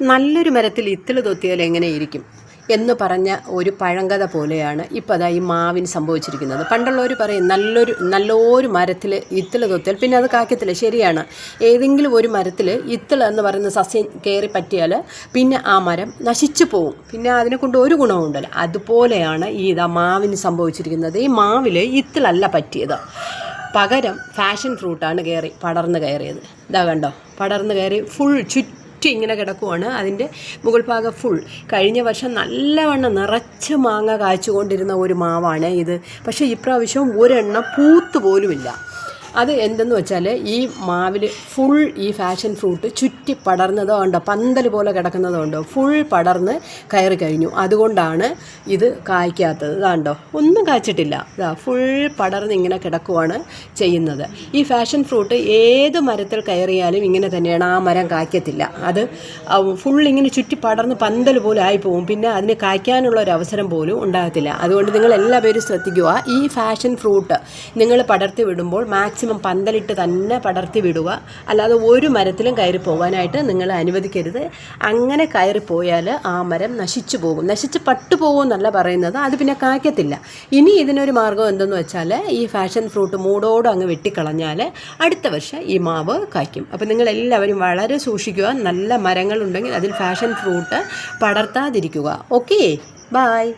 നല്ലൊരു മരത്തിൽ ഇത്തിൾ തൊത്തിയാൽ എങ്ങനെയിരിക്കും എന്ന് പറഞ്ഞ ഒരു പഴങ്കഥ പോലെയാണ് ഇപ്പോൾ അതാ ഈ മാവിന് സംഭവിച്ചിരിക്കുന്നത്. പണ്ടുള്ളവർ പറയും നല്ലൊരു നല്ലൊരു മരത്തിൽ ഇത്തിൾ തൊത്തിയാൽ പിന്നെ അത് കാക്കത്തില്ല ശരിയാണ്. ഏതെങ്കിലും ഒരു മരത്തിൽ ഇത്തിൾ എന്ന് പറയുന്ന സസ്യം കയറി പറ്റിയാൽ പിന്നെ ആ മരം നശിച്ചു പോവും. പിന്നെ അതിനെ കൊണ്ട് ഒരു ഗുണവും ഉണ്ടല്ലോ. അതുപോലെയാണ് ഈ ഇതാ മാവിന് സംഭവിച്ചിരിക്കുന്നത്. ഈ മാവിൽ ഇത്തിളല്ല പറ്റിയത്. പകരം ഫാഷൻ ഫ്രൂട്ടാണ് കയറി പടർന്ന് കയറിയത്. ഇതാ കണ്ടോ? പടർന്ന് കയറി ഫുൾ ചുറ്റും ഇങ്ങനെ കിടക്കുവാണ്. അതിന്റെ മുകൾ ഭാഗം ഫുൾ കഴിഞ്ഞ വർഷം നല്ലവണ്ണം നിറച്ച് മാങ്ങ കായ്ച്ചുകൊണ്ടിരുന്ന ഒരു മാവാണ് ഇത്. പക്ഷേ ഇപ്രാവശ്യം ഒരെണ്ണം പൂത്ത് പോലുമില്ല. അത് എന്തെന്ന് വെച്ചാൽ ഈ മാവിൽ ഫുൾ ഈ ഫാഷൻ ഫ്രൂട്ട് ചുറ്റി പടർന്നതോ ഉണ്ടോ പന്തൽ പോലെ കിടക്കുന്നതോ ഉണ്ടോ ഫുൾ പടർന്ന് കയറി കഴിഞ്ഞു. അതുകൊണ്ടാണ് ഇത് കായ്ക്കാത്തത്. ഇതാണ്ടോ ഒന്നും കായ്ച്ചിട്ടില്ല. ഇതാ ഫുൾ പടർന്ന് ഇങ്ങനെ കിടക്കുവാണ് ചെയ്യുന്നത്. ഈ ഫാഷൻ ഫ്രൂട്ട് ഏത് മരത്തിൽ കയറിയാലും ഇങ്ങനെ തന്നെയാണ്. ആ മരം കായ്ക്കത്തില്ല. അത് ഫുൾ ഇങ്ങനെ ചുറ്റി പടർന്ന് പന്തൽ പോലെ ആയിപ്പോവും. പിന്നെ അതിന് കായ്ക്കാനുള്ള ഒരു അവസരം പോലും ഉണ്ടാകത്തില്ല. അതുകൊണ്ട് നിങ്ങൾ എല്ലാവരും ശ്രദ്ധിക്കുക. ഈ ഫാഷൻ ഫ്രൂട്ട് നിങ്ങൾ പടർത്തി വിടുമ്പോൾ മാക്സിമം പന്തലിട്ട് തന്നെ പടർത്തി വിടുക. അല്ലാതെ ഒരു മരത്തിലും കയറി പോകാനായിട്ട് നിങ്ങൾ അനുവദിക്കരുത്. അങ്ങനെ കയറി പോയാൽ ആ മരം നശിച്ചു പോകും. നശിച്ച് പട്ടുപോകും എന്നല്ല പറയുന്നത്. അത് പിന്നെ കായ്ക്കത്തില്ല. ഇനി ഇതിനൊരു മാർഗം എന്തെന്ന് വെച്ചാൽ ഈ ഫാഷൻ ഫ്രൂട്ട് മൂടോട് അങ്ങ് വെട്ടിക്കളഞ്ഞാൽ അടുത്ത വർഷം ഈ മാവ് കായ്ക്കും. അപ്പോൾ നിങ്ങളെല്ലാവരും വളരെ സൂക്ഷിക്കുക. നല്ല മരങ്ങളുണ്ടെങ്കിൽ അതിൽ ഫാഷൻ ഫ്രൂട്ട് പടർത്താതിരിക്കുക. Okay bye